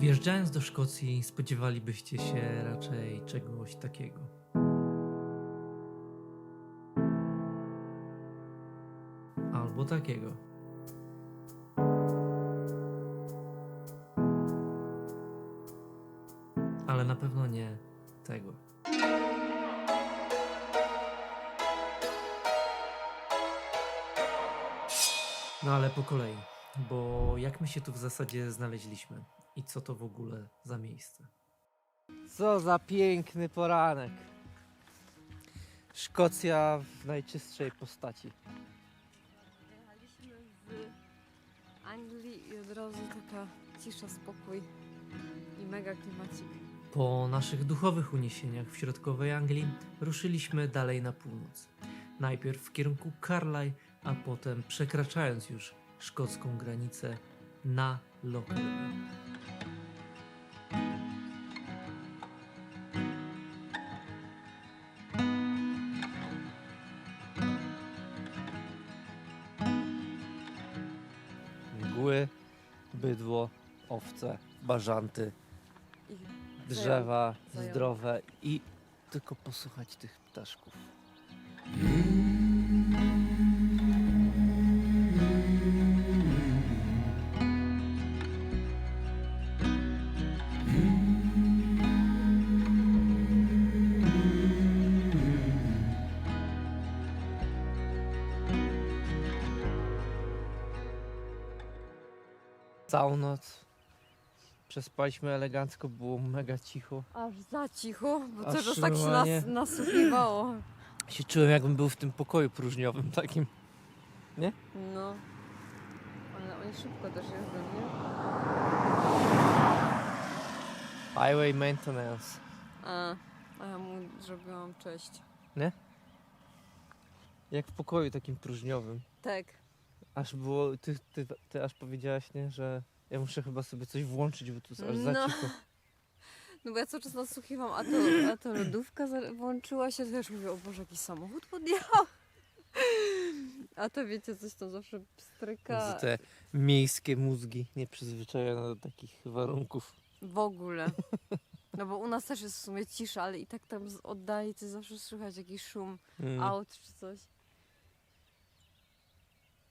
Wjeżdżając do Szkocji, spodziewalibyście się raczej czegoś takiego. Albo takiego. Ale na pewno nie tego. No ale po kolei, bo jak my się tu w zasadzie znaleźliśmy i co to w ogóle za miejsce? Co za piękny poranek. Szkocja w najczystszej postaci. Jechaliśmy z Anglii i od razu taka cisza, spokój i mega klimacik. Po naszych duchowych uniesieniach w środkowej Anglii ruszyliśmy dalej na północ. Najpierw w kierunku Carlisle, a potem przekraczając już szkocką granicę na Lockerbie. Bydło, owce, bażanty, drzewa zdrowe i tylko posłuchać tych ptaszków. Całą noc przespaliśmy elegancko, było mega cicho. Aż za cicho, bo Aż tak się normalnie. nas, nasłuchiwało. Się czułem jakbym był w tym pokoju próżniowym takim. No. Ale oni szybko też jeżdżą, nie? Highway maintenance. A, a ja mu zrobiłam cześć. Jak w pokoju takim próżniowym. Tak. Aż było, ty, ty, ty aż powiedziałaś, nie, że ja muszę chyba sobie coś włączyć, bo tu jest aż za No. cicho. No bo ja cały czas nasłuchiwam, a to, a to lodówka za- włączyła się, to już mówię, o Boże, jakiś samochód podjechał. A to wiecie, coś tam zawsze pstryka. Te miejskie mózgi nieprzyzwyczajone do takich warunków. W ogóle. No bo u nas też jest w sumie cisza, ale i tak tam z oddali to zawsze słychać jakiś szum, Mm. aut czy coś.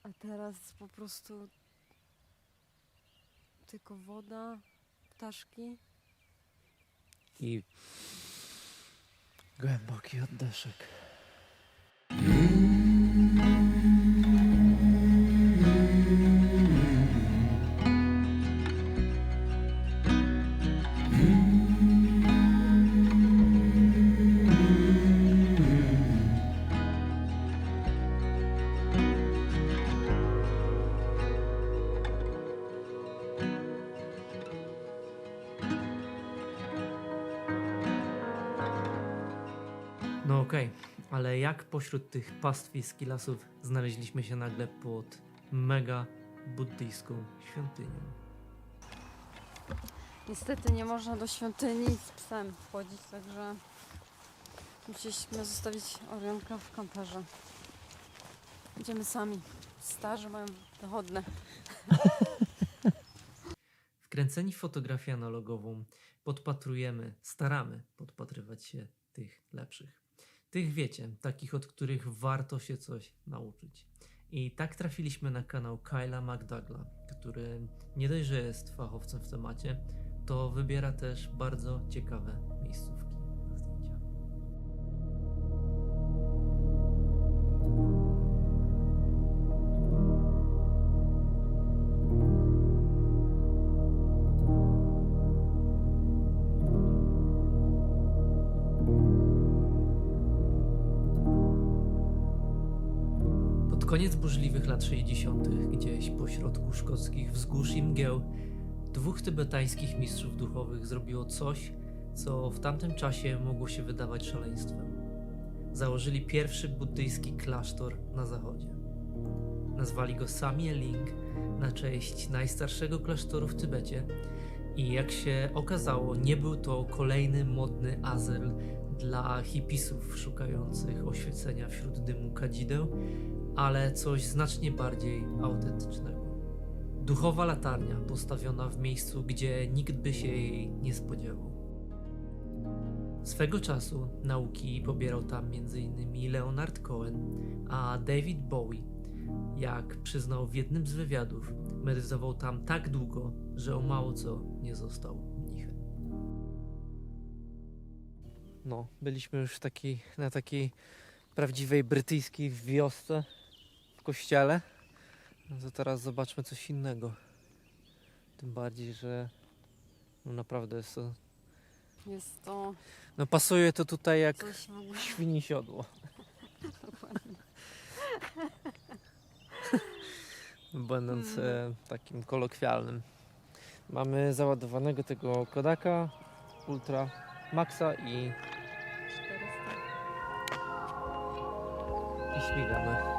A teraz po prostu tylko woda, ptaszki. I głęboki oddeszek. Jak pośród tych pastwisk i lasów znaleźliśmy się nagle pod mega buddyjską świątynią? Niestety nie można do świątyni z psem wchodzić, także musieliśmy zostawić Orionka w kamperze. Idziemy sami. Starzy mają dochodne. Wkręceni w fotografię analogową podpatrujemy, staramy podpatrywać się tych lepszych. Tych wiecie, takich od których warto się coś nauczyć. I tak trafiliśmy na kanał Kyla McDougla, który nie dość, że jest fachowcem w temacie, to wybiera też bardzo ciekawe miejscówki koniec burzliwych lat 60., gdzieś po środku szkockich wzgórz i mgieł, dwóch tybetańskich mistrzów duchowych zrobiło coś, co w tamtym czasie mogło się wydawać szaleństwem. Założyli pierwszy buddyjski klasztor na zachodzie. Nazwali go Samye Ling na cześć najstarszego klasztoru w Tybecie i jak się okazało, nie był to kolejny modny azyl dla hipisów szukających oświecenia wśród dymu kadzideł, ale coś znacznie bardziej autentycznego. Duchowa latarnia postawiona w miejscu, gdzie nikt by się jej nie spodziewał. Swego czasu nauki pobierał tam m.in. Leonard Cohen, a David Bowie, jak przyznał w jednym z wywiadów, medytował tam tak długo, że o mało co nie został mnichem. No, byliśmy już w takiej, na takiej prawdziwej brytyjskiej wiosce kościele. No to teraz zobaczmy coś innego. Tym bardziej, że no naprawdę jest to. Jest to No pasuje to tutaj jak świni siodło. Będąc e, takim kolokwialnym. Mamy załadowanego tego Kodaka Ultra Maxa i, i śmigamy.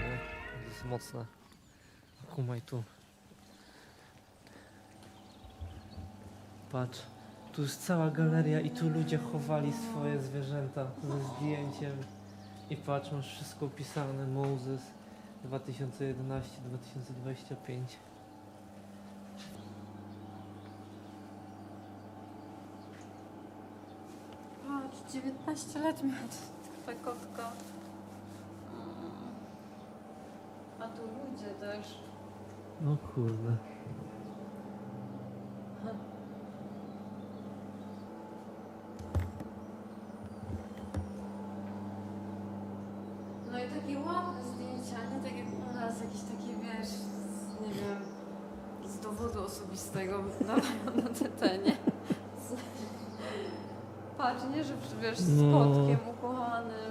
Nie? Jest mocne. Kumaj tu. Patrz. Tu jest cała galeria i tu ludzie chowali swoje zwierzęta ze zdjęciem. I patrz, masz wszystko opisane. Moses 2011-2025. Patrz, 19 lat miała ta kotka. A tu ludzie też. No kurde. No i takie ładne zdjęcia, nie tak jak u nas, jakieś takie, wiesz, z, nie wiem, z dowodu osobistego dawają na tetenie. Patrz, nie, że wiesz, z No. kotkiem ukochanym.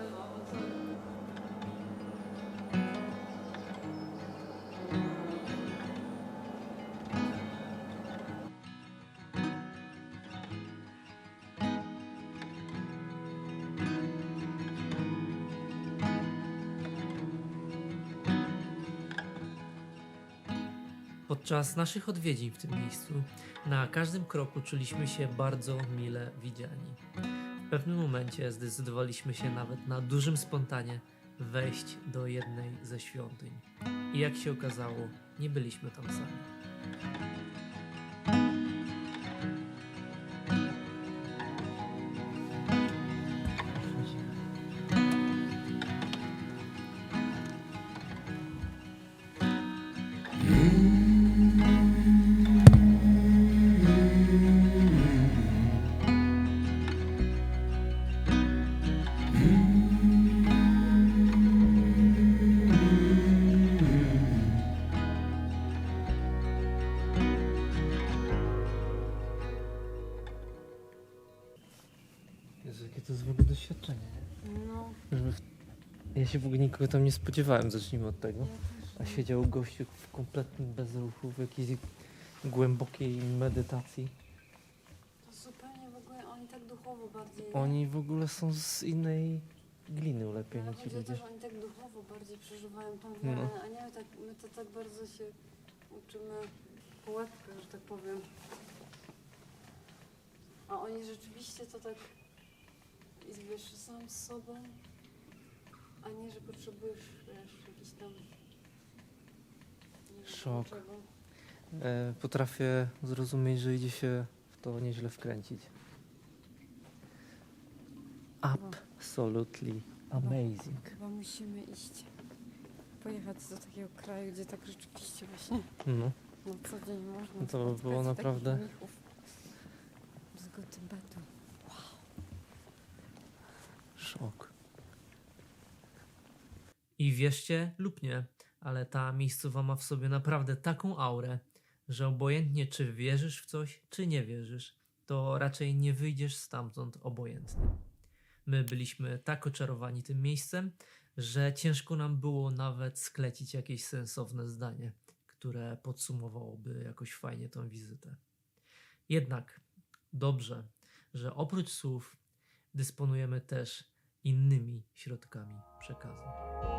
Podczas naszych odwiedzin w tym miejscu na każdym kroku czuliśmy się bardzo mile widziani. W pewnym momencie zdecydowaliśmy się nawet na dużym spontanie wejść do jednej ze świątyń. I jak się okazało, nie byliśmy tam sami. W ogóle doświadczenie. nie? No, Żeby w... Ja się w ogóle nikogo tam nie spodziewałem, zacznijmy od tego. A siedział gościu w kompletnym bezruchu, w jakiejś głębokiej medytacji. To zupełnie w ogóle oni tak duchowo bardziej. Oni w ogóle są z innej gliny ulepieni Ale ci to, ludzie. że oni tak duchowo bardziej przeżywają tą No. wiarę, a nie my, tak, my to tak bardzo się uczymy po łebkach, że tak powiem. A oni rzeczywiście to tak i wiesz, sam z sobą, a nie, że potrzebujesz, wiesz, jakiś tam... nie wiem Szok. czego. E, potrafię zrozumieć, że idzie się w to nieźle wkręcić. Absolutely amazing. Chyba musimy iść, pojechać do takiego kraju, gdzie tak rzeczywiście właśnie No. na co dzień można No to by spotkać było takich naprawdę- mnichów Z Gutenbergu. Szok. I wierzcie lub nie, ale ta miejscowa ma w sobie naprawdę taką aurę, że obojętnie czy wierzysz w coś, czy nie wierzysz, to raczej nie wyjdziesz stamtąd obojętny. My byliśmy tak oczarowani tym miejscem, że ciężko nam było nawet sklecić jakieś sensowne zdanie, które podsumowałoby jakoś fajnie tą wizytę. Jednak dobrze, że oprócz słów dysponujemy też innymi środkami przekazu.